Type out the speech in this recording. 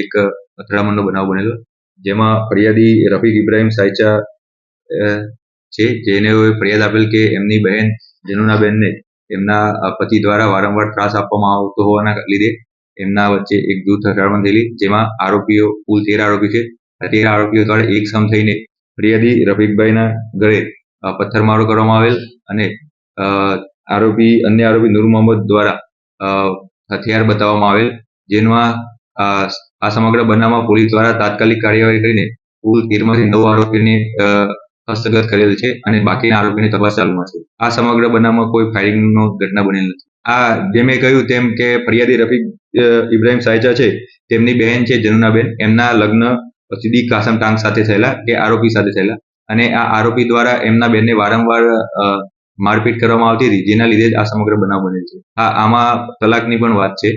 એક અથડામણનો બનાવ બનેલો. જેમાં ફરિયાદી રફીક ઇબ્રાહિમ સાયચા છે, જેને ફરિયાદ આપેલ કે એમની બહેન જનુનાબેનને એમના પતિ દ્વારા વારંવાર ત્રાસ આપવામાં આવતો હોવાના લીધે એમના વચ્ચે એક જૂથ અથડામણ થયેલી, જેમાં આરોપીઓ, કુલ તેર આરોપી છે. તેર આરોપીઓ દ્વારા એક સમ થઈને ફરિયાદી રફીકભાઈના ગળે પથ્થરમારો કરવામાં આવેલ અને આરોપી, અન્ય આરોપી નૂર મોહમ્મદ દ્વારા હથિયાર બતાવવામાં આવેલ, જેમાં આ સમગ્ર બનાવમાં પોલીસ દ્વારા તાત્કાલિક કાર્યવાહી કરીને કુલ તેરમાંથી નવ આરોપીને હસ્તગત કરેલ છે અને બાકીના આરોપીની તપાસ ચાલુમાં છે. આ સમગ્ર બનાવમાં કોઈ ફાયરિંગનો ઘટના બનેલ નથી. આ જે મેં કહ્યું તેમ કે ફરિયાદી રફીક ઇબ્રાહીમ સાયચા છે, તેમની બહેન છે જનુનાબેન. એમના લગ્ન સિદ્દીક કાસમ ટાંગ સાથે થયેલા કે આરોપી સાથે થયેલા. અને આ આરોપી દ્વારા એમના બેનને વારંવાર મારપીટ કરવામાં આવતી હતી, જેના લીધે જ આ સમગ્ર બનાવ બનેલ છે. આ, આમાં તલાકની પણ વાત છે.